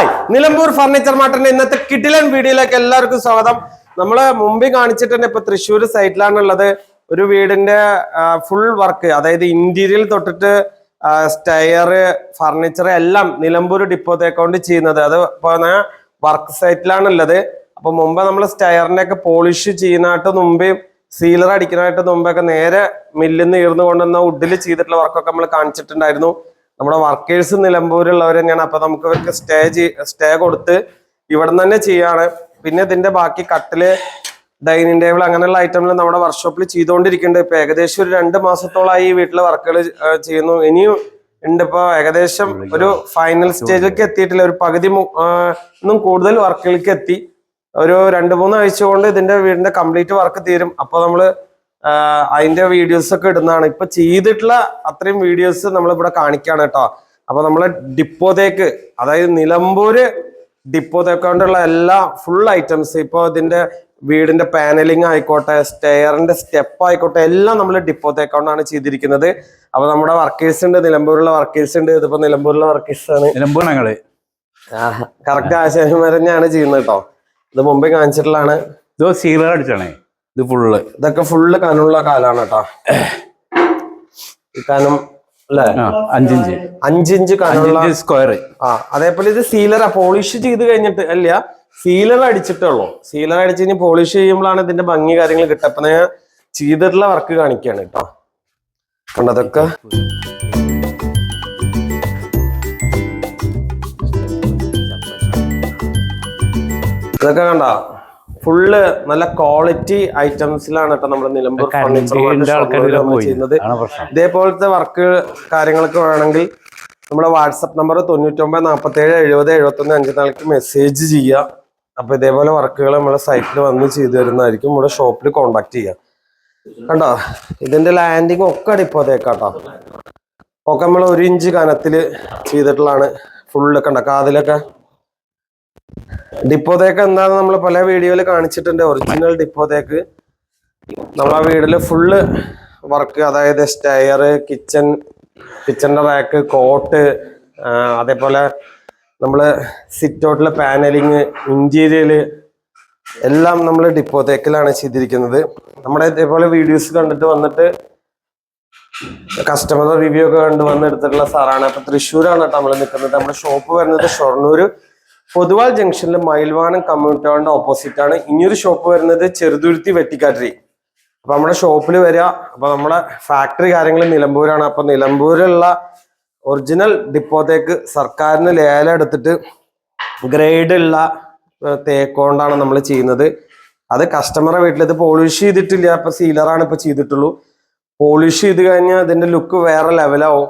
Hi Nilambur furniture മാർട്ടിന്റെ ഇന്നത്തെ കിടിലൻ വീഡിയോയിലേക്ക് എല്ലാവർക്കും സ്വാഗതം. നമ്മൾ മുമ്പിൽ കാണിച്ചിട്ടുണ്ട് ഇപ്പൊ തൃശ്ശൂർ സൈറ്റിലാണുള്ളത്. ഒരു വീടിന്റെ ഫുൾ വർക്ക് അതായത് ഇന്റീരിയൽ തൊട്ടിട്ട് സ്റ്റയർ ഫർണിച്ചർ എല്ലാം നിലമ്പൂർ ഡിപ്പോത്തെ അക്കൗണ്ട് ചെയ്യുന്നത്. അത് ഇപ്പൊ വർക്ക് സൈറ്റിലാണുള്ളത് അപ്പൊ മുമ്പ് നമ്മൾ സ്റ്റയറിന്റെ ഒക്കെ പോളിഷ് ചെയ്യുന്നതായിട്ട് മുമ്പേ സീലർ അടിക്കുന്നതായിട്ട് മുമ്പൊക്കെ നേരെ മില്ലിൽ നിന്ന് ഈർന്നു കൊണ്ടുവന്ന വുഡിൽ ചെയ്തിട്ടുള്ള വർക്കൊക്കെ നമ്മൾ കാണിച്ചിട്ടുണ്ടായിരുന്നു. നമ്മുടെ വർക്കേഴ്സ് നിലമ്പൂരുള്ളവർ തന്നെയാണ് അപ്പൊ നമുക്ക് ഇവർക്ക് സ്റ്റേ സ്റ്റേ കൊടുത്ത് ഇവിടെ തന്നെ ചെയ്യാണ്. പിന്നെ ഇതിന്റെ ബാക്കി കട്ടിൽ ഡൈനിങ് ടേബിൾ അങ്ങനെയുള്ള ഐറ്റങ്ങൾ നമ്മുടെ വർക്ക്ഷോപ്പിൽ ചെയ്തുകൊണ്ടിരിക്കുന്നുണ്ട് ഇപ്പൊ ഏകദേശം ഒരു രണ്ട് മാസത്തോളമായി ഈ വീട്ടിലെ വർക്കുകൾ ചെയ്യുന്നു. ഇനിയും ഉണ്ട്. ഇപ്പൊ ഏകദേശം ഒരു ഫൈനൽ സ്റ്റേജിലേക്ക് എത്തിയിട്ടില്ല. ഒരു പകുതി ഇന്നും കൂടുതൽ വർക്കുകൾക്ക് എത്തി. ഒരു രണ്ട് മൂന്ന് ആഴ്ച കൊണ്ട് ഇതിന്റെ വീടിന്റെ കംപ്ലീറ്റ് വർക്ക് തീരും. അപ്പൊ നമ്മൾ അതിന്റെ വീഡിയോസ് ഒക്കെ ഇടുന്നതാണ്. ഇപ്പൊ ചെയ്തിട്ടുള്ള അത്രയും വീഡിയോസ് നമ്മൾ ഇവിടെ കാണിക്കാണ് കേട്ടോ. അപ്പൊ നമ്മളെ ഡിപ്പോതേക്ക് അതായത് നിലമ്പൂര് ഡിപ്പോതേക്കൊണ്ടുള്ള എല്ലാ ഫുൾ ഐറ്റംസ് ഇപ്പൊ ഇതിന്റെ വീടിന്റെ പാനലിംഗ് ആയിക്കോട്ടെ സ്റ്റെയറിന്റെ സ്റ്റെപ്പ് ആയിക്കോട്ടെ എല്ലാം നമ്മൾ ഡിപ്പോത്തേക്കൊണ്ടാണ് ചെയ്തിരിക്കുന്നത്. അപ്പൊ നമ്മുടെ വർക്കേഴ്സ് ഉണ്ട് നിലമ്പൂരിലുള്ള വർക്കേഴ്സ് ഉണ്ട് ഇതിപ്പോ നിലമ്പൂരിലെ വർക്കേഴ്സ് ആണ്. നിലമ്പൂർ ഞങ്ങൾ. കറക്റ്റ് ആശയമരഞ്ഞാണ് തന്നെയാണ് ചെയ്യുന്നത് കേട്ടോ. ഇത് മുമ്പേ കാണിച്ചിട്ടുള്ളതാണ്. ഇത് സീലർ അടിച്ചാണേ. ഇത് ഫുള്ള് ഇതൊക്കെ ഫുള്ള് കനുള്ള കാലാണ് കേട്ടോ കനം അല്ലേ? അഞ്ചിഞ്ച്. അഞ്ചിഞ്ച് കനുള്ള സ്ക്വയർ ആ അതേപോലെ ഇത് സീലറാ പോളിഷ് ചെയ്ത് കഴിഞ്ഞിട്ട് അല്ല സീലർ അടിച്ചിട്ടുള്ളൂ സീലർ അടിച്ച് കഴിഞ്ഞ് പോളിഷ് ചെയ്യുമ്പോഴാണ് ഇതിന്റെ ഭംഗി കാര്യങ്ങൾ കിട്ടുക. അപ്പൊ ഞാൻ ചെയ്തിട്ടുള്ള വർക്ക് കാണിക്കാണ് കേട്ടോ കണ്ടതൊക്കെ ഇതൊക്കെ കണ്ട? ഫുള്ള് നല്ല ക്വാളിറ്റി ഐറ്റംസിലാണ് കേട്ടോ നമ്മുടെ നിലമ്പൂർ ഫർണിച്ചർ ചെയ്യുന്നത്. ഇതേപോലത്തെ വർക്ക് കാര്യങ്ങളൊക്കെ വേണമെങ്കിൽ നമ്മുടെ വാട്സപ്പ് നമ്പർ തൊണ്ണൂറ്റൊമ്പത് നാൽപ്പത്തേഴ് എഴുപത് എഴുപത്തൊന്ന് അഞ്ച് നാൾക്ക് മെസ്സേജ് ചെയ്യുക. അപ്പൊ ഇതേപോലെ വർക്കുകൾ നമ്മുടെ സൈറ്റിൽ വന്ന് ചെയ്തു തരുന്നതായിരിക്കും. നമ്മുടെ ഷോപ്പിൽ കോണ്ടാക്ട് ചെയ്യുക. കണ്ടോ? ഇതിന്റെ ലാൻഡിങ് ഒക്കെ അടിപ്പോതേക്കാട്ടോ ഒക്കെ നമ്മൾ ഒരു ഇഞ്ച് കനത്തിൽ ചെയ്തിട്ടുള്ളതാണ്. ഫുള്ള് കണ്ടോ? കാതിലൊക്കെ ഡിപ്പോതേക്ക് എന്താന്ന് നമ്മൾ പല വീഡിയോയിൽ കാണിച്ചിട്ടുണ്ട്. ഒറിജിനൽ ഡിപ്പോ തേക്ക് നമ്മളെ വീടിൽ ഫുള്ള് വർക്ക് അതായത് സ്റ്റെയർ കിച്ചൺ കിച്ചണിന്റെ റാക്ക് കോട്ട് അതേപോലെ നമ്മൾ സിറ്റ് ഔട്ടിലെ പാനലിങ് ഇന്റീരിയൽ എല്ലാം നമ്മൾ ഡിപ്പോതേക്കിലാണ് ചെയ്തിരിക്കുന്നത്. നമ്മുടെ ഇതേപോലെ വീഡിയോസ് കണ്ടിട്ട് വന്നിട്ട് കസ്റ്റമർ റിവ്യൂ ഒക്കെ കണ്ടു വന്ന് എടുത്തിട്ടുള്ള സാറാണ്. അപ്പൊ തൃശ്ശൂരാണ് കേട്ടോ നമ്മൾ നിൽക്കുന്നത് നമ്മുടെ ഷോപ്പ് വരുന്നത് ഷൊർണൂർ പൊതുവാൾ ജംഗ്ഷനിൽ മയിൽവാനം കമ്മ്യൂണിറ്റി ഹാളിന്റെ ഓപ്പോസിറ്റ് ആണ്. ഇനിയൊരു ഷോപ്പ് വരുന്നത് ചെറുതുരുത്തി വെട്ടിക്കാട്ടിരി. അപ്പൊ നമ്മുടെ ഷോപ്പിൽ വരിക. അപ്പൊ നമ്മുടെ ഫാക്ടറി കാര്യങ്ങൾ നിലമ്പൂരാണ്. അപ്പൊ നിലമ്പൂരിലുള്ള ഒറിജിനൽ ഡിപ്പോത്തേക്ക് സർക്കാരിന് ലേലം എടുത്തിട്ട് ഗ്രേഡ് ഉള്ള തേക്കോണ്ടാണ് നമ്മൾ ചെയ്യുന്നത്. അത് കസ്റ്റമറെ വീട്ടിൽ ഇത് പോളിഷ് ചെയ്തിട്ടില്ല. ഇപ്പൊ സീലറാണ് ഇപ്പൊ ചെയ്തിട്ടുള്ളൂ. പോളിഷ് ചെയ്ത് കഴിഞ്ഞാൽ അതിന്റെ ലുക്ക് വേറെ ലെവലാവും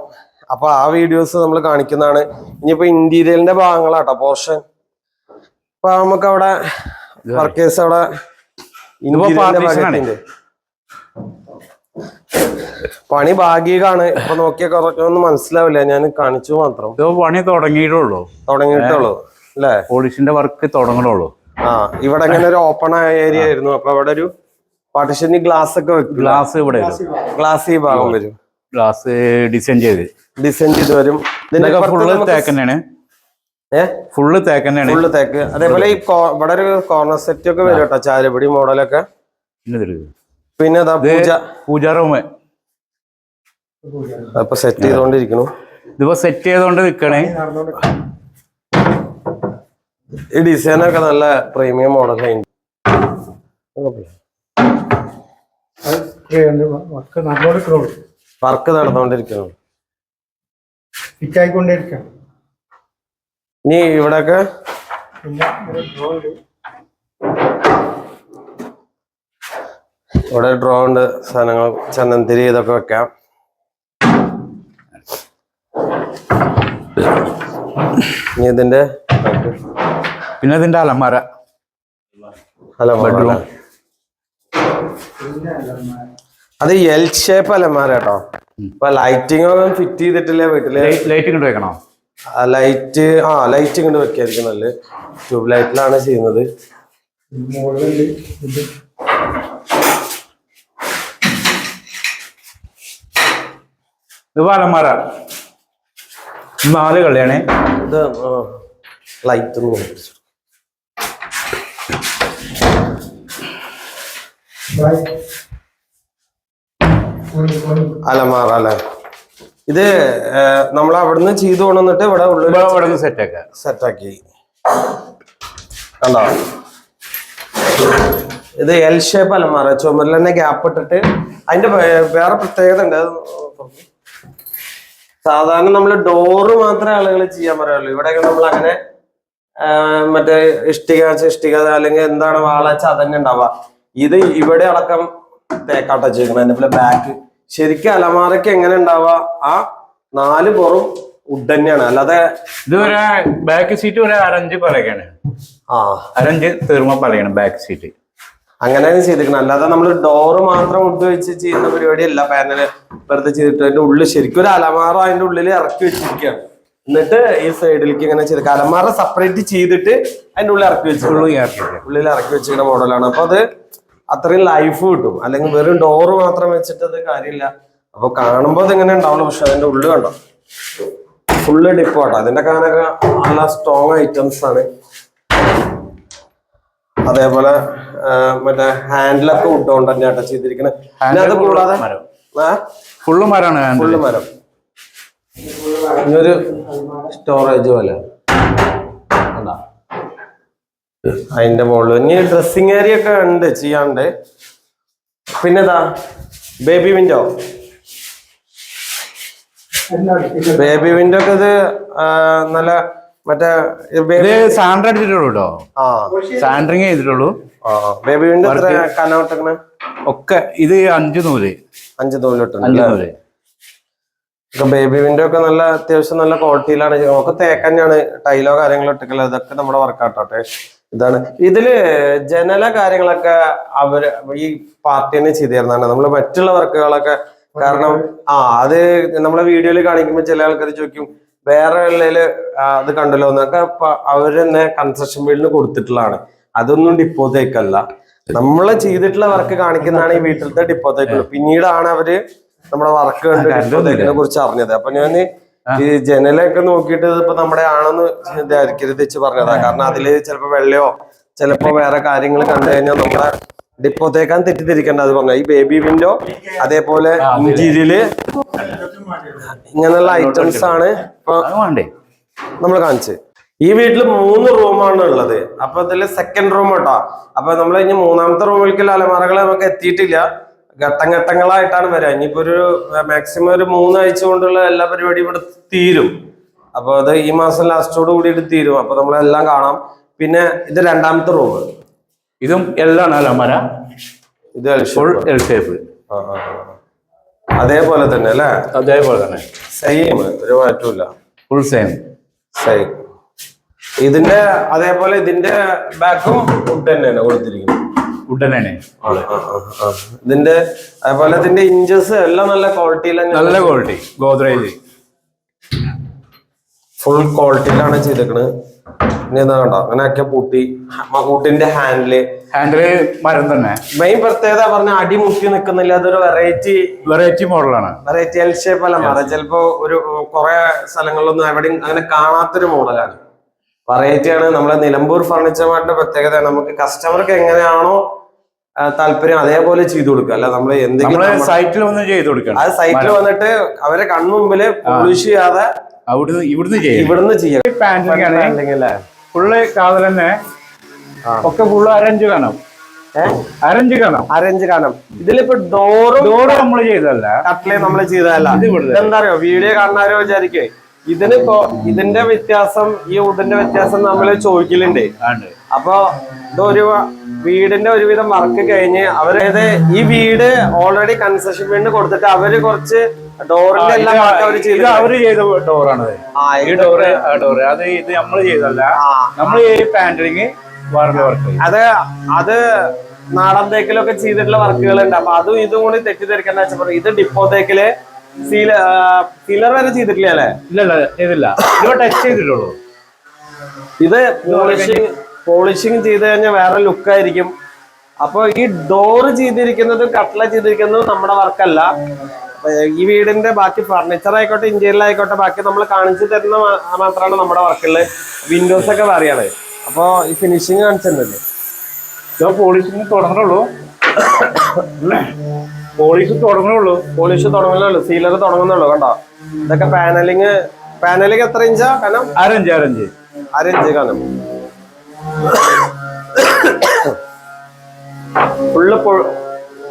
അപ്പൊ ആ വീഡിയോസ് നമ്മൾ കാണിക്കുന്നതാണ്. ഇനിയിപ്പോ ഇന്റീരിയലിന്റെ ഭാഗങ്ങളാട്ടോ. പോർഷൻ അപ്പൊ നമുക്ക് അവിടെ വർക്കേഴ്സ് അവിടെ. പണി ഭാഗികാണ്. ഇപ്പൊ നോക്കിയ കുറച്ചൊന്നും മനസ്സിലാവില്ല. ഞാൻ കാണിച്ചു മാത്രം. പണി തുടങ്ങിയിട്ടുള്ളൂ. തുടങ്ങിയിട്ടുള്ളൂ. അല്ലേ? പോളിഷിന്റെ വർക്ക് തുടങ്ങണുള്ളൂ. ആ ഇവിടെ ഇങ്ങനെ ഒരു ഓപ്പൺ ആയ ഏരിയ ആയിരുന്നു. അപ്പൊ അവിടെ ഒരു പാർട്ടിഷന് ഗ്ലാസ് ഒക്കെ വെക്കും. ഗ്ലാസ് ഇവിടെ ഗ്ലാസ് ഈ ഭാഗം വരും. ഗ്ലാസ് ഡിസൈൻ ചെയ്ത്. ഡിസൈൻ ചെയ്ത് വരും. ഇതിന്റെ ഫുള്ള് നമുക്ക് തേക്ക് തന്നെയാണ് ഏ ഫുള്ള് തേക്ക് തന്നെയാണ് ഫുള്ള് തേക്ക്. അതേപോലെ ഈ ഇവിടെ ഒരു കോർണർ സെറ്റ് ഒക്കെ വരും കേട്ടോ ചാരുപടി മോഡലൊക്കെ. പിന്നെ പൂജ. പൂജാ റൂം അപ്പൊ സെറ്റ് ചെയ്തോണ്ടിരിക്കണു ഇതിപ്പോ സെറ്റ് ചെയ്തോണ്ട് നിക്കണേ. ഈ ഡിസൈൻ ഒക്കെ നല്ല പ്രീമിയം മോഡലായി വർക്ക് നല്ലോണം വർക്ക് നടന്നുകൊണ്ടിരിക്കുന്നു ഫിറ്റായിക്കൊണ്ടിരിക്കാം ഇനി ഇവിടെയൊക്കെ ഇവിടെ ഡ്രോ ഉണ്ട്. സാധനങ്ങൾ ചന്ദനത്തിരി ഇതൊക്കെ വെക്കാം. ഇനി ഇതിന്റെ പിന്നെ ഇതിന്റെ അലമാര. അലമാര. അത് എൽ ഷേപ്പ് അലമാര കേട്ടോ. ഇപ്പൊ ലൈറ്റിംഗ് ഒന്നും ഫിറ്റ് ചെയ്തിട്ടില്ലേ വീട്ടിൽ? ലൈറ്റ് ഇങ്ങോട്ട് ലൈറ്റ് ആ ലൈറ്റ് ഇങ്ങോട്ട് വെക്കായിരിക്കും നല്ല ട്യൂബ് ലൈറ്റിലാണ് ചെയ്യുന്നത്. ഇത് നാല് കളിയാണ്. ഇത് ലൈറ്റ് ഒന്ന് അലമാറ അല്ലെ? ഇത് നമ്മൾ അവിടുന്ന് ചെയ്തു കൊണ്ടുവന്നിട്ട് ഇവിടെ ഉള്ളിൽ ഇവിടെ ഇവിടെ നിന്ന് സെറ്റ് ആക്കി സെറ്റാക്കി. കണ്ടോ? ഇത് എൽ ഷേപ്പ് അലമാറ ചുമരിൽ തന്നെ ഗ്യാപ്പ് ഇട്ടിട്ട് അതിന്റെ വേറെ പ്രത്യേകത ഉണ്ട്. സാധാരണ നമ്മൾ ഡോറ് മാത്രമേ ആളുകൾ ചെയ്യാൻ പറയുള്ളൂ. ഇവിടെയൊക്കെ നമ്മൾ അങ്ങനെ മറ്റേ ഇഷ്ടിക ഇഷ്ടിക അല്ലെങ്കിൽ എന്താണ് വാളച്ച അതന്നെ ഉണ്ടാവുക. ഇത് ഇവിടെ അടക്കം തേക്കാട്ട വെച്ചേക്കണം അതിന്റെ ബാക്ക് ശരിക്കും അലമാരക്ക് എങ്ങനെ ഉണ്ടാവുക? ആ നാല് പുറം ഉഡ് തന്നെയാണ്. അല്ലാതെ ഇത് ഒരു ബാക്ക് സീറ്റ് ഒരു അരഞ്ച് പലകയാണ് ആ. അരഞ്ച് തീർമ പലകയാണ് ബാക്ക് സീറ്റ് അങ്ങനെയാണ് ചെയ്തിരിക്കണം അല്ലാതെ നമ്മൾ ഡോറ് മാത്രം ഉപയോഗിച്ച് ചെയ്യുന്ന പരിപാടിയല്ല. പാനൽ വെറുതെ ചെയ്തിട്ട് അതിന്റെ ഉള്ളിൽ ശരിക്കും ഒരു അലമാറ അതിന്റെ ഉള്ളിൽ ഇറക്കി വെച്ചിരിക്കുകയാണ്. എന്നിട്ട് ഈ സൈഡിലേക്ക് ഇങ്ങനെ ചെയ്ത് അലമാറ സെപ്പറേറ്റ് ചെയ്തിട്ട് അതിന്റെ ഉള്ളിൽ ഇറക്കി വെച്ചു ഉള്ളിൽ ഇറക്കി വെച്ചിരിക്കുന്ന മോഡലാണ് അപ്പൊ അത് അത്രയും ലൈഫ് കിട്ടും. അല്ലെങ്കിൽ വെറും ഡോറ് മാത്രം വെച്ചിട്ട് അത് കാര്യമില്ല. അപ്പൊ കാണുമ്പോൾ അത് ഇങ്ങനെ ഉണ്ടാവുള്ളൂ പക്ഷെ അതിന്റെ ഉള്ളിൽ കണ്ടോ? ഫുള്ള് ഡിപ്പോ ആട്ടോ. അതിന്റെ കാനൊക്കെ നല്ല സ്ട്രോങ് ഐറ്റംസ് ആണ്. അതേപോലെ മറ്റേ ഹാൻഡിലൊക്കെ വുഡ് കൊണ്ട് തന്നെ ആട്ടോ ചെയ്തിരിക്കുന്നത് പിന്നെ അത് കൂടാതെ. ഫുള്ള് മരമാണ്. ഫുള്ള് മരം. ഇതൊരു സ്റ്റോറേജ് പോലെ? അതിന്റെ മുകളിൽ. ഇനി ഡ്രസ്സിങ് ഏരിയ ഒക്കെ ഉണ്ട് ചെയ്യാണ്ട്. പിന്നെതാ ബേബി വിൻഡോ ബേബി വിൻഡോ ഒക്കെ ഇത് നല്ല മറ്റേ സാൻഡർ അടിച്ചിട്ടുള്ളൂ കേട്ടോ ആ. സാൻഡറിങ് ചെയ്തിട്ടുള്ളൂ. ആ ബേബി വിൻഡോ കനോട്ടക്കണ ഒക്കെ ഇത് അഞ്ചു നൂൽ. അഞ്ചു നൂലിട്ടുണ്ട് അഞ്ച് നൂൽ. ബേബി വിൻഡോ ഒക്കെ നല്ല അത്യാവശ്യം നല്ല ക്വാളിറ്റിയിലാണ് നമുക്ക് ഒക്കെ തേക്ക് തന്നെയാണ് ടൈലോ കാര്യങ്ങളോ ഇട്ടിക്കല്ലോ ഇതൊക്കെ നമ്മുടെ വർക്കൗട്ടോട്ടെ ഇതാണ്. ഇതിൽ ജനല കാര്യങ്ങളൊക്കെ അവർ ഈ പാർട്ടി തന്നെ ചെയ്തിരുന്നതാണ്. നമ്മൾ മറ്റുള്ള വർക്കുകളൊക്കെ കാരണം ആ അത് നമ്മളെ വീഡിയോയിൽ കാണിക്കുമ്പോൾ ചില ആൾക്കാർ ചോദിക്കും വേറെ ഉള്ളതിൽ അത് കണ്ടല്ലോ എന്നൊക്കെ അവർ തന്നെ കൺസ്ട്രക്ഷൻ ഫീൽഡിന് കൊടുത്തിട്ടുള്ളതാണ്. അതൊന്നും ഡിപ്പോത്തേക്കല്ല നമ്മൾ ചെയ്തിട്ടുള്ള വർക്ക് കാണിക്കുന്നതാണ് ഈ വീട്ടിലത്തെ ഡിപ്പോത്തേക്കുള്ളൂ പിന്നീടാണ് അവർ നമ്മുടെ വർക്ക് കണ്ട് ഡിപ്പോത്തേക്കിനെ കുറിച്ച് അറിഞ്ഞത്. അപ്പൊ ഞാൻ ഈ ജനലൊക്കെ നോക്കിയിട്ട് ഇപ്പൊ നമ്മുടെ ആണെന്ന് ധരിക്കരുത് വെച്ച് പറഞ്ഞതാ. കാരണം അതിൽ ചിലപ്പോ വെള്ളയോ ചിലപ്പോ വേറെ കാര്യങ്ങൾ കണ്ടു കഴിഞ്ഞാൽ നമ്മുടെ ഡിപ്പോത്തേക്കാൻ തെറ്റിദ്ധരിക്കേണ്ട അത് പറഞ്ഞ. ഈ ബേബി വിൻഡോ അതേപോലെ ഇന്റീരിയൽ ഇങ്ങനെയുള്ള ഐറ്റംസ് ആണ് ഇപ്പൊ നമ്മൾ കാണിച്ച്. ഈ വീട്ടിൽ മൂന്ന് റൂമാണ് ഉള്ളത്. അപ്പൊ ഇതിൽ സെക്കൻഡ് റൂം കേട്ടോ. അപ്പൊ നമ്മൾ ഇനി മൂന്നാമത്തെ റൂമിലേക്കുള്ള അലമാറകൾ നമുക്ക് എത്തിയിട്ടില്ല. ഘട്ടം ഘട്ടങ്ങളായിട്ടാണ് വരിക. ഇനിയിപ്പോ ഒരു മാക്സിമം ഒരു മൂന്നാഴ്ച കൊണ്ടുള്ള എല്ലാ പരിപാടിയും ഇവിടെ തീരും. അപ്പൊ അത് ഈ മാസം ലാസ്റ്റോട് കൂടിയിട്ട് തീരും. അപ്പൊ നമ്മളെല്ലാം കാണാം. പിന്നെ ഇത് രണ്ടാമത്തെ റൂം ഇതും എല്ലാം ഇത് ഫുൾ എൽ ഷേപ്പ്. അതേപോലെ തന്നെ അല്ലേ? അതേപോലെ തന്നെ. സെയിം ഒരു മാറ്റമില്ല ഫുൾ സെയിം സെയിം ഇതിന്റെ അതേപോലെ ഇതിന്റെ ബാക്കും ഫുഡ് തന്നെയാണ് കൊടുത്തിരിക്കുന്നത്. ആ. ഇതിന്റെ അതുപോലെ ഇതിന്റെ ഇഞ്ചസ് എല്ലാം നല്ല ക്വാളിറ്റിയിൽ നല്ല ക്വാളിറ്റി ഗോദ്രേജ്. ഫുൾ ക്വാളിറ്റിയിലാണ് ചെയ്തേക്കണത് ഇനി എന്താ കണ്ടോ അങ്ങനെയൊക്കെ പൂട്ടി വുഡിന്റെ ഹാൻഡിൽ ഹാൻഡിൽ മരം തന്നെ. മെയിൻ പ്രത്യേകത പറഞ്ഞ അടി മുട്ടി നിൽക്കുന്നില്ല അതൊരു വെറൈറ്റി വെറൈറ്റി മോഡലാണ് വെറൈറ്റി എൽ ഷേപ്പ് അല്ല മാറാം. ചിലപ്പോ ഒരു കുറെ സ്ഥലങ്ങളിലൊന്നും എവിടെയും അങ്ങനെ കാണാത്തൊരു മോഡലാണ് വെറൈറ്റി ആണ്. നമ്മളെ നിലമ്പൂർ ഫർണിച്ചറുമായിട്ട് പ്രത്യേകത നമുക്ക് കസ്റ്റമർക്ക് എങ്ങനെയാണോ താല്പര്യം അതേപോലെ ചെയ്തു കൊടുക്കുക. അല്ല നമ്മൾ എന്തെങ്കിലും സൈറ്റിൽ വന്ന് ചെയ്തു കൊടുക്കണം. അത് സൈറ്റിൽ വന്നിട്ട് അവരെ കൺമുമ്പിൽ പോളിഷ് ചെയ്യാതെ അവിടുന്ന് ഇവിടുന്ന് ചെയ്യും ഇവിടുന്ന് ചെയ്യാം പാന്റിലാണ് ഫുള്ള് കാതൽ തന്നെ ഒക്കെ ഫുള്ള് അരഞ്ച് കാണാം അരഞ്ച് കാണാം അരഞ്ച് കാണാം ഇതിലിപ്പോ ഡോറ് ഡോറ് നമ്മൾ ചെയ്തല്ല കട്ടിലെ നമ്മൾ ചെയ്തതല്ല. എന്താ അറിയോ വീഡിയോ കാണാനോ വിചാരിക്കേ ഇതിനിപ്പോ ഇതിന്റെ വ്യത്യാസം ഈ ഉടന്റെ വ്യത്യാസം നമ്മൾ ചോദിക്കലുണ്ട്. ആണ് അപ്പൊ ഇതൊരു വീടിന്റെ ഒരുവിധം വർക്ക് കഴിഞ്ഞ് അവരത് ഈ വീട് ഓൾറെഡി കൺസ്ട്രക്ഷൻ വീടിന് കൊടുത്തിട്ട് അവർ കുറച്ച് ഡോറിന്റെ എല്ലാം ഇത് ചെയ്തു അവർ ചെയ്ത ഡോറാണ് ഈ ഡോറ് ഡോറ്. അത് ഇത് നമ്മൾ ചെയ്തല്ല നമ്മൾ ഈ പാൻഡറിങ് വേറെ വർക്ക് അത് അത് നാടൻ തേക്കിലൊക്കെ ചെയ്തിട്ടുള്ള വർക്കുകൾ ഉണ്ട് അപ്പൊ അതും ഇതും കൂടി തെറ്റിദ്ധരിക്കേണ്ട വെച്ചപ്പോ ഇത് ഡിപ്പോ തേക്കിൽ സീല സീലർ വരെ ചെയ്തിട്ടില്ല ഇല്ല ഇല്ല ചെയ്തില്ല. ഇത് ടച്ച് ചെയ്തിട്ടുള്ളൂ. ഇത് പോളിഷിങ് പോളിഷിങ് ചെയ്ത് കഴിഞ്ഞാൽ വേറെ ലുക്കായിരിക്കും. അപ്പോൾ അപ്പൊ ഈ ഡോറ് ചെയ്തിരിക്കുന്നതും കട്ട്ല ചെയ്തിരിക്കുന്നതും നമ്മുടെ വർക്കല്ല. ഈ വീടിന്റെ ബാക്കി ഫർണിച്ചർ ആയിക്കോട്ടെ ഇന്ത്യയിലായിക്കോട്ടെ ബാക്കി നമ്മൾ കാണിച്ചു തരുന്ന മാത്രമാണ് നമ്മുടെ വർക്കുള്ളത്. വിൻഡോസ് ഒക്കെ വേറെയാണ്. അപ്പോൾ ഈ ഫിനിഷിങ് കാണിച്ചിട്ടുണ്ടല്ലേ പോളിഷിങ് തുടങ്ങുള്ളൂ അല്ലേ പോളിഷ് തുടങ്ങുള്ളൂ പോളിഷ് തുടങ്ങുന്നുള്ളൂ. സീലർ തുടങ്ങുന്നുള്ളൂ കണ്ടോ? ഇതൊക്കെ പാനലിങ് പാനലിങ് എത്ര ഇഞ്ചാ കനം? അരഞ്ച് അരഞ്ച് അരഞ്ച് കനം. ഫുള്ള്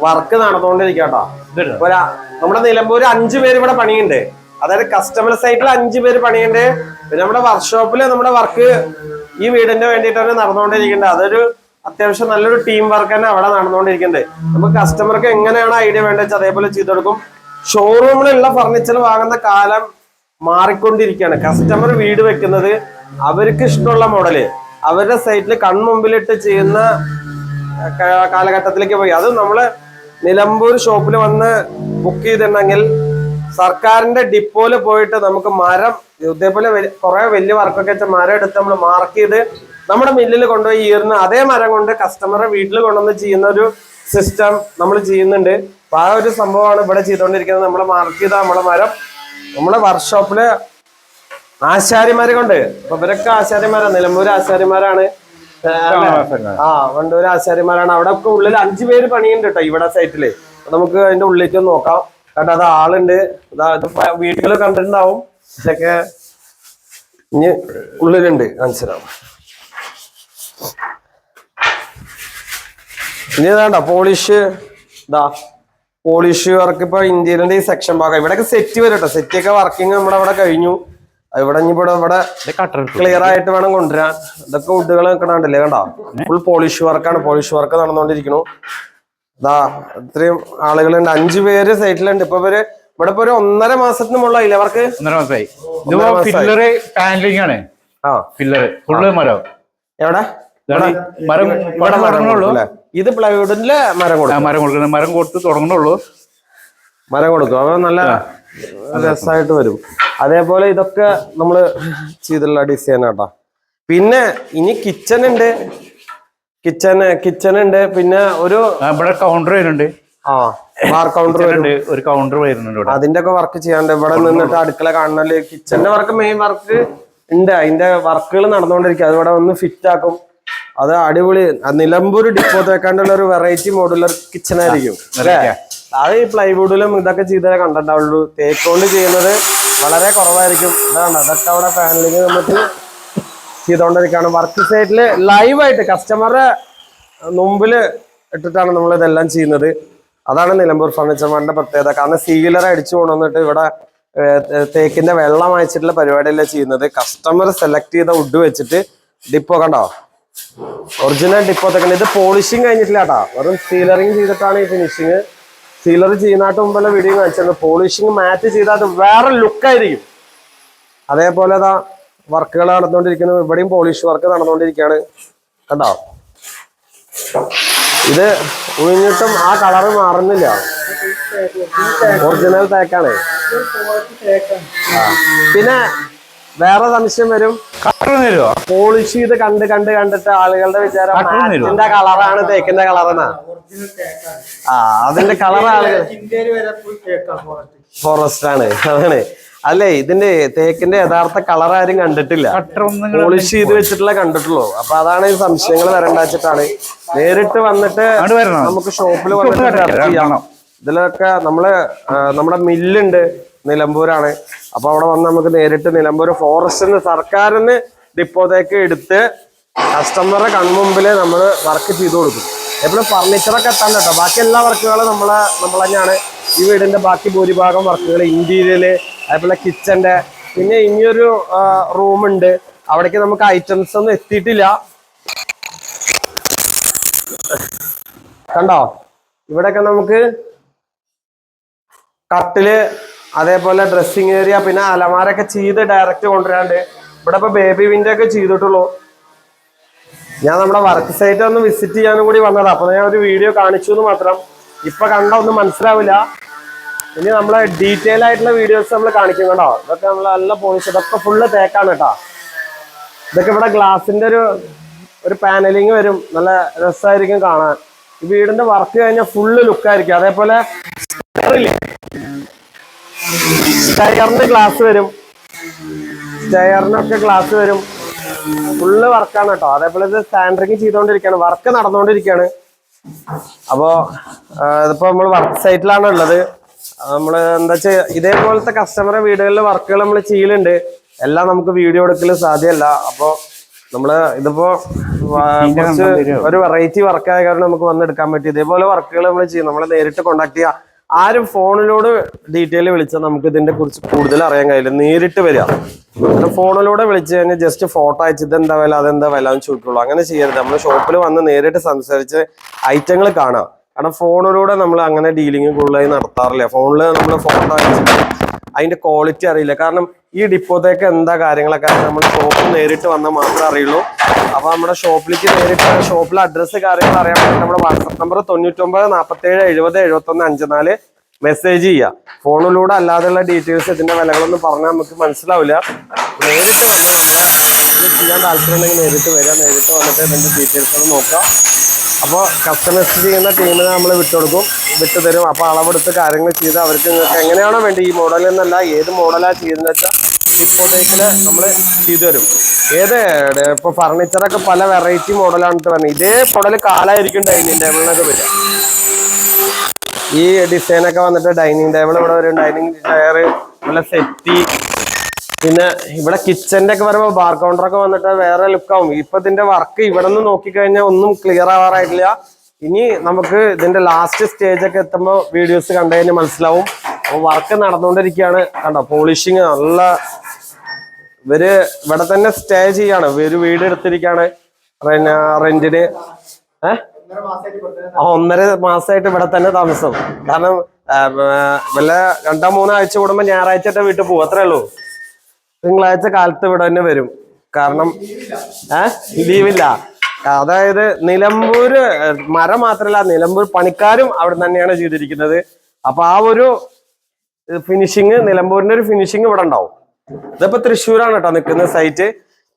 വർക്ക് നടന്നുകൊണ്ടിരിക്കട്ടോ നമ്മുടെ നിലമ്പൂർ അഞ്ചു പേര് ഇവിടെ പണിയുണ്ട്. അതായത് കസ്റ്റമർ സൈറ്റിൽ അഞ്ചു പേര് പണിയുണ്ട്. പിന്നെ നമ്മുടെ വർക്ക്ഷോപ്പിൽ നമ്മുടെ വർക്ക് ഈ വീടിന്റെ വേണ്ടിയിട്ടാണ് നടന്നുകൊണ്ടിരിക്കുന്നത് അതൊരു അത്യാവശ്യം നല്ലൊരു ടീം വർക്ക് തന്നെ അവിടെ നടന്നുകൊണ്ടിരിക്കുന്നുണ്ട് നമുക്ക് കസ്റ്റമർക്ക് എങ്ങനെയാണ് ഐഡിയ വേണ്ടത് വെച്ചാൽ അതേപോലെ ചെയ്തു കൊടുക്കും. ഷോറൂമിലുള്ള ഫർണിച്ചർ വാങ്ങുന്ന കാലം മാറിക്കൊണ്ടിരിക്കുകയാണ്. കസ്റ്റമർ വീട് വെക്കുന്നത് അവർക്ക് ഇഷ്ടമുള്ള മോഡൽ അവരുടെ സൈറ്റിൽ കൺമുമ്പിലിട്ട് ചെയ്യുന്ന കാലഘട്ടത്തിലേക്ക് പോയി. അത് നമ്മൾ നിലമ്പൂർ ഷോപ്പിൽ വന്ന് ബുക്ക് ചെയ്തിട്ടുണ്ടെങ്കിൽ സർക്കാരിന്റെ ഡിപ്പോയിൽ പോയിട്ട് നമുക്ക് മരം ഇതേപോലെ കുറെ വലിയ വർക്കൊക്കെ വെച്ച മരം എടുത്ത് നമ്മൾ മാർക്ക് ചെയ്ത് നമ്മുടെ മില്ലിൽ കൊണ്ടുപോയി ഈർന്ന് അതേ മരം കൊണ്ട് കസ്റ്റമറെ വീട്ടിൽ കൊണ്ടുവന്ന് ചെയ്യുന്ന ഒരു സിസ്റ്റം നമ്മൾ ചെയ്യുന്നുണ്ട്. അപ്പൊ ആ ഒരു സംഭവമാണ് ഇവിടെ ചെയ്തുകൊണ്ടിരിക്കുന്നത്. നമ്മൾ മാർക്ക് ചെയ്ത നമ്മളെ മരം നമ്മളെ വർക്ക്ഷോപ്പിൽ ആശാരിമാരെ കൊണ്ട് അപ്പൊ ഇവരൊക്കെ ആശാരിമാരാണ്. നിലമ്പൂർ ആശാരിമാരാണ്. ആ വണ്ടൂർ ആശാരിമാരാണ്. അവിടെ ഒക്കെ ഉള്ളിൽ അഞ്ചു പേര് പണിയുണ്ട് കേട്ടോ ഇവിടെ സൈറ്റിൽ നമുക്ക് അതിന്റെ ഉള്ളിലേക്ക് നോക്കാം. കേട്ടോ അത് ആളുണ്ട്. വീട്ടിൽ കണ്ടിട്ടുണ്ടാവും. ഇതൊക്കെ ഇനി ഉള്ളിലുണ്ട്. മനസ്സിലാവും. ഇനി ഇതാണ്ട പോളിഷ് ഇതാ പോളിഷ് വർക്ക് ഇപ്പൊ ഇന്ത്യയിലെ ഈ സെക്ഷൻ ഭാഗം. ഇവിടെയൊക്കെ സെറ്റ് വരും കേട്ടോ സെറ്റ് ഒക്കെ വർക്കിംഗ് നമ്മുടെ അവിടെ കഴിഞ്ഞു. ഇവിടെ ഇവിടെ ഇവിടെ ക്ലിയർ ആയിട്ട് വേണം കൊണ്ടുവരാൻ. ഇതൊക്കെ വുഡുകൾ നിൽക്കണണ്ടല്ലേ കണ്ടോ? ഫുൾ പോളിഷ് വർക്കാണ് പോളിഷ് വർക്ക് നടന്നുകൊണ്ടിരിക്കണു ഇതാ ഇത്രയും ആളുകളുണ്ട്. അഞ്ചു പേര് സൈറ്റിലുണ്ട് ഇപ്പൊ ഇവർ ഇവിടെ ഇപ്പൊ ഒരു ഒന്നര മാസത്തിന് മുകളിലായില്ലേ അവർക്ക് ഒന്നര മാസമായി. ഫില്ലറ് പാനലിംഗ് ആണ്. ആ. ഫില്ലറ് ഫുള്ള് മരം. എവിടെ? മരം തുടങ്ങണുള്ളൂ? ഇത് പ്ലൈവുഡിന്റെ മരം കൊടുക്കും. മരം കൊടുക്കുന്നത്. മരം കൊടുത്ത് തുടങ്ങണുള്ളൂ മരം കൊടുക്കും. അപ്പൊ നല്ല രസമായിട്ട് വരും. അതേപോലെ ഇതൊക്കെ നമ്മൾ ചെയ്തിട്ടുള്ള ഡിസൈൻ ആട്ടാ. പിന്നെ ഇനി കിച്ചൺ ഉണ്ട്. കിച്ചൺ കിച്ചൺ ഉണ്ട്. പിന്നെ ഒരു ഇവിടെ കൗണ്ടർ വരുന്നുണ്ട്. ആ ബാർ കൗണ്ടർ വരുന്നുണ്ട് ഒരു കൗണ്ടർ വരുന്നുണ്ട് അതിന്റെ ഒക്കെ വർക്ക് ചെയ്യാണ്ട് ഇവിടെ നിന്നിട്ട് അടുക്കള കാണണൽ കിച്ചന്റെ വർക്ക് മെയിൻ വർക്ക് ഉണ്ട്. അതിന്റെ വർക്കുകൾ നടന്നുകൊണ്ടിരിക്കും. അത് ഇവിടെ ഒന്ന് ഫിറ്റ് ആക്കും. അത് അടിപൊളി. നിലമ്പൂർ ഡിപ്പോ തേക്കാണ്ടുള്ള ഒരു വെറൈറ്റി മോഡുലർ കിച്ചൺ ആയിരിക്കും. അല്ലേ? അത് ഈ പ്ലൈവുഡിലും ഇതൊക്കെ ചെയ്തേ കണ്ടിട്ടുണ്ടാവുള്ളൂ. കൊണ്ട് ചെയ്യുന്നത് വളരെ കുറവായിരിക്കും. ഇതാണ് അതൊക്കെ അവിടെ പാനലിങ് നമുക്ക് ചെയ്തുകൊണ്ടിരിക്കുകയാണ് വർക്ക് സൈറ്റിൽ ലൈവായിട്ട് കസ്റ്റമറുടെ മുമ്പിൽ ഇട്ടിട്ടാണ് നമ്മൾ ഇതെല്ലാം ചെയ്യുന്നത്. അതാണ് നിലമ്പൂർ ഫർണിച്ചർ മാർട്ടിന്റെ പ്രത്യേകത. കാരണം സീലർ അടിച്ചു കൊണ്ടുവന്നിട്ട് ഇവിടെ തേക്കിന്റെ വെള്ളം അയച്ചിട്ടുള്ള പരിപാടിയല്ല ചെയ്യുന്നത്. കസ്റ്റമർ സെലക്ട് ചെയ്ത വുഡ് വെച്ചിട്ട് ഡിപ്പോ കണ്ടോ? ഒറിജിനൽ ഡിപ്പോ തേക്കണ്ട ഇത് പോളിഷിങ് കഴിഞ്ഞിട്ടില്ല കേട്ടോ. വെറും സീലറിങ് ചെയ്തിട്ടാണ് ഈ ഫിനിഷിങ് സീലർ ചെയ്യുന്നതായിട്ട് മുമ്പല്ല വീഡിയോ കാണിച്ചത്. പോളിഷിങ് മാറ്റ് ചെയ്താൽ വേറെ ലുക്കായിരിക്കും അതേപോലെ അതാ വർക്കുകൾ നടന്നുകൊണ്ടിരിക്കുന്നു. ഇവിടെയും പോളിഷ് വർക്ക് നടന്നുകൊണ്ടിരിക്കുകയാണ്. കണ്ടോ? ഇത് ഉഴിഞ്ഞിട്ടും ആ കളറ് മാറുന്നില്ല. ഒറിജിനൽ തേക്കാണ്. പിന്നെ വേറെ സംശയം വരും. പോളിഷ് ചെയ്ത് കണ്ട് കണ്ട് കണ്ടിട്ട് ആളുകളുടെ വിചാരം? മാറ്റിന്റെ കളറാണ് തേക്കിന്റെ കളറെന്നാ ആ അതിന്റെ കളർ ആളുകൾ. ഫോറസ്റ്റ് ആണ് അതാണ്. അല്ലേ ഇതിന്റെ തേക്കിന്റെ യഥാർത്ഥ കളർ ആരും കണ്ടിട്ടില്ല. പോളിഷ് ചെയ്ത് വെച്ചിട്ടുള്ള കണ്ടിട്ടുള്ളൂ. അപ്പൊ അതാണ് ഈ സംശയങ്ങൾ വരണ്ട വെച്ചിട്ടാണ്. നേരിട്ട് വന്നിട്ട് നമുക്ക് ഷോപ്പിൽ വന്നിട്ട് ഇതിലൊക്കെ നമ്മൾ നമ്മുടെ മില്ലുണ്ട് നിലമ്പൂരാണ്. അപ്പൊ അവിടെ വന്ന് നമുക്ക് നേരിട്ട് നിലമ്പൂർ ഫോറസ്റ്റിന് സർക്കാരിന് ഡിപ്പോത്തേക്ക് എടുത്ത് കസ്റ്റമറുടെ കൺമുമ്പിൽ നമ്മൾ വർക്ക് ചെയ്തു കൊടുക്കും. എപ്പോഴും ഫർണിച്ചറൊക്കെ എത്താൻ കേട്ടോ. ബാക്കി എല്ലാ വർക്കുകളും നമ്മളെ നമ്മൾ തന്നെയാണ്. ഈ വീടിന്റെ ബാക്കി ഭൂരിഭാഗം വർക്കുകൾ ഇന്റീരിയൽ അതേപോലെ കിച്ചന്റെ പിന്നെ ഇനിയൊരു റൂമുണ്ട് അവിടേക്ക് നമുക്ക് ഐറ്റംസ് ഒന്നും എത്തിയിട്ടില്ല. കണ്ടോ? ഇവിടെയൊക്കെ നമുക്ക് കട്ടിൽ അതേപോലെ ഡ്രസ്സിങ് ഏരിയ പിന്നെ അലമാരൊക്കെ ചെയ്ത് ഡയറക്റ്റ് കൊണ്ടുവരാണ്ട്. ഇവിടെ ഇപ്പൊ ബേബി വിന്റെ ഒക്കെ ചെയ്തിട്ടുള്ളൂ. ഞാൻ നമ്മുടെ വർക്ക് സൈറ്റ് ഒന്ന് വിസിറ്റ് ചെയ്യാനും കൂടി വന്നതാണ് അപ്പൊ ഞാൻ ഒരു വീഡിയോ കാണിച്ചു എന്ന് മാത്രം. ഇപ്പൊ കണ്ട ഒന്നും മനസ്സിലാവില്ല. ഇനി നമ്മളെ ഡീറ്റെയിൽ ആയിട്ടുള്ള വീഡിയോസ് നമ്മൾ കാണിക്കും കേട്ടോ. ഇതൊക്കെ നമ്മൾ നല്ല പോളിഷ് ഇതൊക്കെ ഫുള്ള് തേക്കാണ് കേട്ടോ. ഇതൊക്കെ ഇവിടെ ഗ്ലാസിന്റെ ഒരു ഒരു പാനലിങ് വരും. നല്ല രസമായിരിക്കും കാണാൻ. ഈ വീടിന്റെ വർക്ക് കഴിഞ്ഞാൽ ഫുള്ള് ലുക്കായിരിക്കും അതേപോലെ സ്റ്റയറിന് ഗ്ലാസ് വരും. ടയറിനൊക്കെ ഗ്ലാസ് വരും. ഫുള്ള് വർക്കാണ് കേട്ടോ. അതേപോലെ ഇത് സ്റ്റാൻഡറിങ് ചെയ്തുകൊണ്ടിരിക്കുകയാണ്. വർക്ക് നടന്നുകൊണ്ടിരിക്കുകയാണ്. അപ്പോ ആ, ഇതിപ്പോ നമ്മൾ വർക്ക് സൈറ്റിലാണ് ഉള്ളത്. നമ്മൾ എന്താ വെച്ചാൽ ഇതേപോലത്തെ കസ്റ്റമറെ വീടുകളിൽ വർക്കുകൾ നമ്മൾ ചെയ്യലുണ്ട്. എല്ലാം നമുക്ക് വീഡിയോ എടുക്കൽ സാധ്യമല്ല. അപ്പോ നമ്മൾ ഇതിപ്പോ കുറച്ച് ഒരു വെറൈറ്റി വർക്ക് ആയ കാരണം നമുക്ക് വന്നെടുക്കാൻ പറ്റും. ഇതേപോലെ വർക്കുകൾ നമ്മൾ ചെയ്യും. നമ്മളെ നേരിട്ട് കോണ്ടാക്ട് ചെയ്യുക ആരും ഫോണിലൂടെ ഡീറ്റെയിൽ വിളിച്ചാൽ നമുക്ക് ഇതിന്റെ കുറിച്ച് കൂടുതൽ അറിയാൻ കഴിയില്ല. നേരിട്ട് വരിക. ഫോണിലൂടെ വിളിച്ചു കഴിഞ്ഞാൽ ജസ്റ്റ് ഫോട്ടോ അയച്ച് ഇതെന്താ വില അതെന്താ വില എന്ന് ചോദിക്കുള്ളൂ. അങ്ങനെ ചെയ്യരുത്. നമ്മൾ ഷോപ്പിൽ വന്ന് നേരിട്ട് സംസാരിച്ച് ഐറ്റങ്ങൾ കാണാം. കാരണം ഫോണിലൂടെ നമ്മൾ അങ്ങനെ ഡീലിംഗ് കൂടുതലായി നടത്താറില്ല. ഫോണിൽ നമ്മൾ ഫോട്ടോ അയച്ചിട്ട് അതിന്റെ ക്വാളിറ്റി അറിയില്ല. കാരണം ഈ ഡിപ്പോത്തേക്ക് എന്താ കാര്യങ്ങളൊക്കെ നമ്മൾ ഷോപ്പിൽ നേരിട്ട് വന്നാൽ മാത്രമേ അറിയുള്ളൂ. അപ്പൊ നമ്മുടെ ഷോപ്പിലേക്ക് നേരിട്ട് ഷോപ്പിലെ അഡ്രസ്സ് കാര്യങ്ങൾ അറിയാൻ വേണ്ടി നമ്മുടെ വാട്സപ്പ് നമ്പർ തൊണ്ണൂറ്റൊമ്പത് നാൽപ്പത്തേഴ് എഴുപത് എഴുപത്തൊന്ന് അഞ്ച് നാല് മെസ്സേജ് ചെയ്യുക ഫോണിലൂടെ അല്ലാതെയുള്ള ഡീറ്റെയിൽസ് ഇതിന്റെ വിലകളൊന്നും പറഞ്ഞാൽ നമുക്ക് മനസ്സിലാവില്ല. നേരിട്ട് വന്ന് നമ്മളെ ചെയ്യാൻ താല്പര്യം ഉണ്ടെങ്കിൽ നേരിട്ട് വരിക നേരിട്ട് വന്നിട്ട് ഇതിന്റെ ഡീറ്റെയിൽസ് നോക്കാം. അപ്പോൾ കസ്റ്റമൈസ് ചെയ്യുന്ന ടീമിനെ നമ്മൾ വിട്ടുകൊടുക്കും വിട്ടു തരും അപ്പോൾ അളവെടുത്ത് കാര്യങ്ങൾ ചെയ്ത് അവർക്ക് നിങ്ങൾക്ക് എങ്ങനെയാണോ വേണ്ടി ഈ മോഡൽ എന്നല്ല ഏത് മോഡലാണ് ചെയ്യുന്നത് വെച്ചാൽ ഡിപ്പോട്ടേക്കിൽ നമ്മൾ ചെയ്തു തരും. ഏത് ഇപ്പോൾ ഫർണിച്ചറൊക്കെ പല വെറൈറ്റി മോഡലാണ് പറഞ്ഞത് ഇതേ മോഡൽ കാലായിരിക്കും ഡൈനിങ് ടേബിളിനൊക്കെ വരിക. ഈ ഡിസൈനൊക്കെ വന്നിട്ട് ഡൈനിങ് ടേബിൾ ഇവിടെ വരും ഡൈനിങ് ചെയർ നല്ല സെറ്റി പിന്നെ ഇവിടെ കിച്ചന്റെ ഒക്കെ വരുമ്പോ ബാർ കൗണ്ടർ ഒക്കെ വന്നിട്ട് വേറെ ലുക്കാവും ഇപ്പൊ ഇതിന്റെ വർക്ക് ഇവിടെ നിന്ന് നോക്കിക്കഴിഞ്ഞാൽ ഒന്നും ക്ലിയർ ആവാറായിട്ടില്ല. ഇനി നമുക്ക് ഇതിന്റെ ലാസ്റ്റ് സ്റ്റേജ് ഒക്കെ എത്തുമ്പോ വീഡിയോസ് കണ്ടു കഴിഞ്ഞാൽ മനസ്സിലാവും വർക്ക് നടന്നുകൊണ്ടിരിക്കുകയാണ്. കണ്ടോ പോളിഷിങ് നല്ല ഇവർ ഇവിടെ തന്നെ സ്റ്റേ ചെയ്യാണ്. ഇവർ വീട് എടുത്തിരിക്കാണ് റെന്റിന് ഏഹ് ഒന്നര മാസമായിട്ട് ഇവിടെ തന്നെ താമസം. കാരണം വല്ല രണ്ടോ മൂന്നോ ആഴ്ച കൂടുമ്പോ ഞായറാഴ്ച വീട്ടിൽ പോകും അത്രേ ഉള്ളൂ. തിങ്കളാഴ്ച കാലത്ത് ഇവിടെ തന്നെ വരും. കാരണം ഏ? ലീവില്ല. അതായത് നിലമ്പൂര് മരം മാത്രല്ല നിലമ്പൂർ പണിക്കാരും അവിടെ തന്നെയാണ് ചെയ്തിരിക്കുന്നത്. അപ്പൊ ആ ഒരു ഫിനിഷിങ് നിലമ്പൂരിന്റെ ഒരു ഫിനിഷിങ് ഇവിടെ ഉണ്ടാവും. ഇതിപ്പോ തൃശ്ശൂരാണ് കേട്ടോ നിൽക്കുന്ന സൈറ്റ്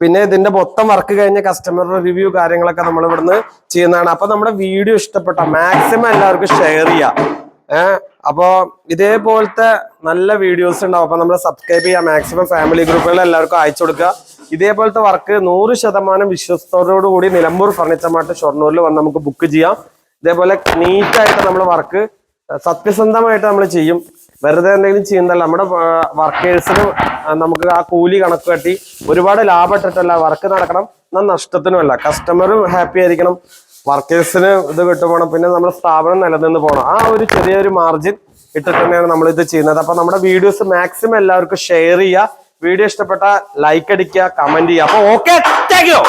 പിന്നെ ഇതിന്റെ മൊത്തം വർക്ക് കഴിഞ്ഞ കസ്റ്റമറുടെ റിവ്യൂ കാര്യങ്ങളൊക്കെ നമ്മൾ ഇവിടുന്ന് ചെയ്യുന്നതാണ്. അപ്പൊ നമ്മുടെ വീഡിയോ ഇഷ്ടപ്പെട്ട മാക്സിമം എല്ലാവർക്കും ഷെയർ ചെയ്യാം. ഏഹ് അപ്പോ ഇതേപോലത്തെ നല്ല വീഡിയോസ് ഉണ്ടാവും. അപ്പൊ നമ്മൾ സബ്സ്ക്രൈബ് ചെയ്യാം. മാക്സിമം ഫാമിലി ഗ്രൂപ്പുകളിൽ എല്ലാവർക്കും അയച്ചു കൊടുക്കുക. ഇതേപോലത്തെ വർക്ക് നൂറ് ശതമാനം വിശ്വസ്തോടുകൂടി നിലമ്പൂർ ഫർണിച്ചർ മാർട്ട് ഷൊർണൂരിൽ വന്ന് നമുക്ക് ബുക്ക് ചെയ്യാം. ഇതേപോലെ നീറ്റായിട്ട് നമ്മൾ വർക്ക് സത്യസന്ധമായിട്ട് നമ്മൾ ചെയ്യും. വെറുതെ എന്തെങ്കിലും ചെയ്യുന്നതല്ല. നമ്മുടെ വർക്കേഴ്സിന് നമുക്ക് ആ കൂലി കണക്ക് കട്ടി ഒരുപാട് ലാഭം ഇട്ടിട്ടല്ല വർക്ക് നടക്കണം. എന്നാൽ നഷ്ടത്തിനുമല്ല. കസ്റ്റമറും ഹാപ്പി ആയിരിക്കണം. വർക്കേഴ്സിന് ഇത് കിട്ടുപോകണം പിന്നെ നമ്മുടെ സ്ഥാപനം നിലനിന്ന് പോകണം ആ ഒരു ചെറിയൊരു മാർജിൻ ഇട്ടിട്ട് തന്നെയാണ് നമ്മൾ ഇത് ചെയ്യുന്നത്. അപ്പൊ നമ്മുടെ വീഡിയോസ് മാക്സിമം എല്ലാവർക്കും ഷെയർ ചെയ്യുക വീഡിയോ ഇഷ്ടപ്പെട്ട ലൈക്ക് അടിക്കുക കമന്റ് ചെയ്യുക. അപ്പൊ ഓക്കെ താങ്ക് യു